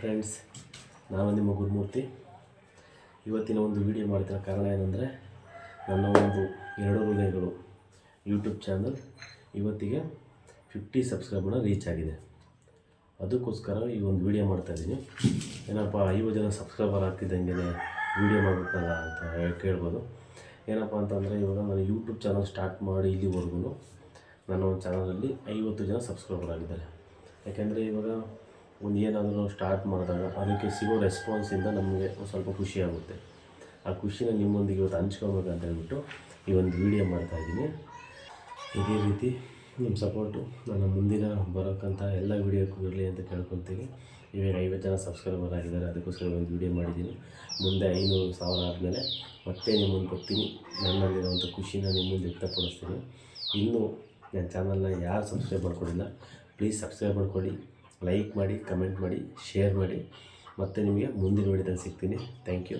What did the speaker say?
Friends ನಾನು ನಿಮ್ಮ ಗುರುಮೂರ್ತಿ. ಇವತ್ತಿನ ಒಂದು ವಿಡಿಯೋ ಮಾಡ್ತಿರೋ ಕಾರಣ ಏನಂದರೆ, ನನ್ನ ಒಂದು ಎರಡು ಹೃದಯಗಳು ಯೂಟ್ಯೂಬ್ ಚಾನಲ್ ಇವತ್ತಿಗೆ ಫಿಫ್ಟಿ ಸಬ್ಸ್ಕ್ರೈಬರ್ನ ರೀಚ್ ಆಗಿದೆ. ಅದಕ್ಕೋಸ್ಕರ ಈ ಒಂದು ವಿಡಿಯೋ ಮಾಡ್ತಾಯಿದ್ದೀನಿ ಏನಪ್ಪ, ಐವತ್ತು ಜನ ಸಬ್ಸ್ಕ್ರೈಬರ್ ಆಗ್ತಿದ್ದಂಗೆ ವಿಡಿಯೋ ಮಾಡಬೇಕಲ್ಲ ಅಂತ ಕೇಳ್ಬೋದು. ಏನಪ್ಪ ಅಂತಂದರೆ, ಇವಾಗ ನಾನು ಯೂಟ್ಯೂಬ್ ಚಾನಲ್ ಸ್ಟಾರ್ಟ್ ಮಾಡಿ ಇಲ್ಲಿವರೆಗೂ ನನ್ನ ಒಂದು ಚಾನಲಲ್ಲಿ ಐವತ್ತು ಜನ ಸಬ್ಸ್ಕ್ರೈಬರ್ ಆಗಿದ್ದಾರೆ. ಯಾಕೆಂದರೆ ಇವಾಗ ಒಂದು ಏನಾದರೂ ಸ್ಟಾರ್ಟ್ ಮಾಡಿದಾಗ ಅದಕ್ಕೆ ಸಿಗೋ ರೆಸ್ಪಾನ್ಸಿಂದ ನಮಗೆ ಒಂದು ಸ್ವಲ್ಪ ಖುಷಿ ಆಗುತ್ತೆ. ಆ ಖುಷಿನ ನಿಮ್ಮೊಂದಿಗೆ ಇವತ್ತು ಹಂಚ್ಕೊಬೇಕಂತ ಹೇಳ್ಬಿಟ್ಟು ಈ ಒಂದು ವಿಡಿಯೋ ಮಾಡ್ತಾಯಿದ್ದೀನಿ ಇದೇ ರೀತಿ ನಿಮ್ಮ ಸಪೋರ್ಟು ನನ್ನ ಮುಂದಿನ ಬರೋಕ್ಕಂಥ ಎಲ್ಲ ವೀಡಿಯೋಕ್ಕೂ ಇರಲಿ ಅಂತ ಕೇಳ್ಕೊತೀನಿ ಇವಾಗ ಐವತ್ತು ಜನ ಸಬ್ಸ್ಕ್ರೈಬರ್ ಆಗಿದ್ದಾರೆ, ಅದಕ್ಕೋಸ್ಕರ ಒಂದು ವೀಡಿಯೋ ಮಾಡಿದ್ದೀನಿ. ಮುಂದೆ ಐನೂರು, ಸಾವಿರ ಆದಮೇಲೆ ಮತ್ತೆ ನಿಮ್ಮನ್ನು ಕೊಡ್ತೀನಿ. ನನ್ನಲ್ಲಿರುವಂಥ ಖುಷಿನ ನಿಮ್ಮ ಮುಂದೆ ವ್ಯಕ್ತಪಡಿಸ್ತೀನಿ. ಇನ್ನೂ ನನ್ನ ಚಾನಲ್ನ ಯಾರು ಸಬ್ಸ್ಕ್ರೈಬ್ ಮಾಡ್ಕೊಂಡಿಲ್ಲ ಪ್ಲೀಸ್ ಸಬ್ಸ್ಕ್ರೈಬ್ ಮಾಡ್ಕೊಳ್ಳಿ. ಲೈಕ್ ಮಾಡಿ ಕಮೆಂಟ್ ಮಾಡಿ ಶೇರ್ ಮಾಡಿ. ಮತ್ತು ನಿಮಗೆ ಮುಂದಿನ ವಿಡಿಯೋದಲ್ಲಿ ಸಿಗ್ತೀನಿ. Thank you